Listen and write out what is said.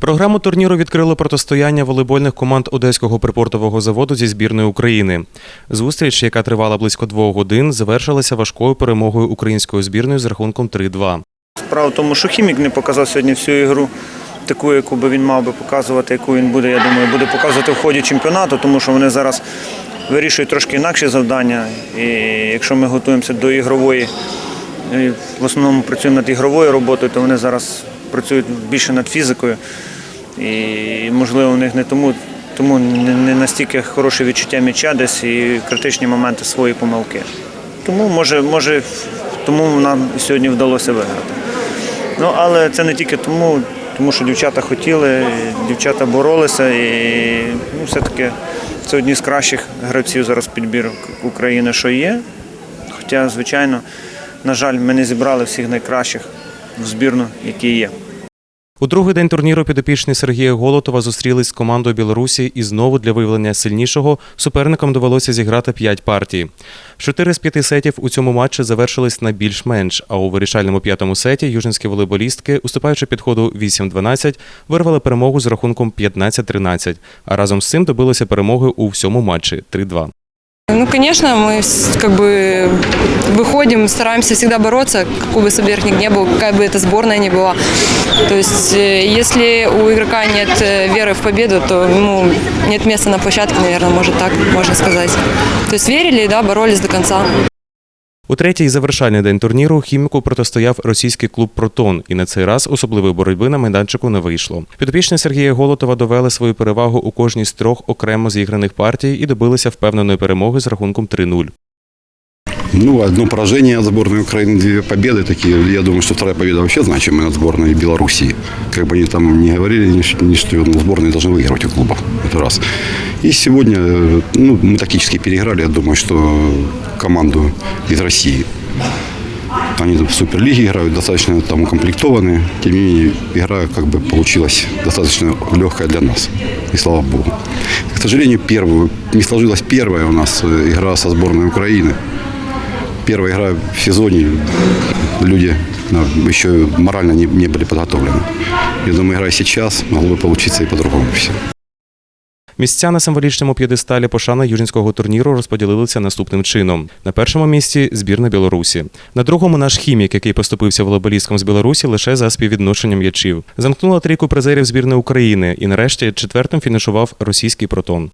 Програму турніру відкрило протистояння волейбольних команд Одеського припортового заводу зі збірною України. Зустріч, яка тривала близько двох годин, завершилася важкою перемогою української збірної з рахунком 3-2. Справа в тому, що хімік не показав сьогодні всю ігру, таку, яку би він мав би показувати, яку він буде, я думаю, буде показувати в ході чемпіонату, тому що вони зараз вирішують трошки інакші завдання. І якщо ми готуємося до ігрової, в основному працюємо над ігровою роботою, то вони зараз працюють більше над фізикою. І можливо, у них не тому, тому не настільки хороше відчуття м'яча десь і критичні моменти свої помилки. Тому може, може, тому нам сьогодні вдалося виграти. Ну, але це не тільки тому, тому що дівчата хотіли, дівчата боролися і ну, все-таки це одні з кращих гравців зараз підбіру України, що є. Хоча, звичайно, на жаль, ми не зібрали всіх найкращих в збірну, які є. У другий день турніру підопічні Сергія Голотова зустрілись з командою Білорусі і знову для виявлення сильнішого суперникам довелося зіграти 5 партій. Чотири з п'яти сетів у цьому матчі завершились на більш-менш, а у вирішальному п'ятому сеті южинські волейболістки, уступаючи підходу 8-12, вирвали перемогу з рахунком 15-13, а разом з цим добилися перемоги у всьому матчі 3-2. Ну, конечно, мы с- как бы выходим, стараемся всегда бороться, какой бы соперник ни был, какая бы это сборная ни была. То есть, э, если у игрока нет э, веры в победу, то ему нет места на площадке, наверное, может так, можно сказать. То есть верили, да, боролись до конца. У третій і завершальний день турніру хіміку протистояв російський клуб Протон, і на цей раз особливої боротьби на майданчику не вийшло. Підопічні Сергія Голотова довели свою перевагу у кожній з трьох окремо зіграних партій і добилися впевненої перемоги з рахунком 3-0. Ну, одно поражение от сборной Украины, две победы такие. Я думаю, что вторая победа вообще значимая от сборной Белоруссии. Как бы они там не говорили, ни, ш- ни что, но сборные должны выигрывать у клубов. Это раз. И сегодня, э, ну, мы тактически переиграли, я думаю, что команду из России. Они в Суперлиге играют, достаточно там укомплектованы. Тем не менее, игра как бы получилась достаточно легкая для нас. И слава богу. К сожалению, первую, не сложилась первая у нас э, игра со сборной Украины. Первая игра в сезоне. Люди ну, еще морально не, не были подготовлены. Я думаю, игра сейчас могло бы получиться и по-другому все. Місця на символічному п'єдесталі пошани южинського турніру розподілилися наступним чином: на першому місці збірна Білорусі, на другому наш хімік, який поступився волейболістком з Білорусі лише за співвідношенням м'ячів. Замкнула трійку призерів збірної України, і нарешті четвертим фінішував російський протон.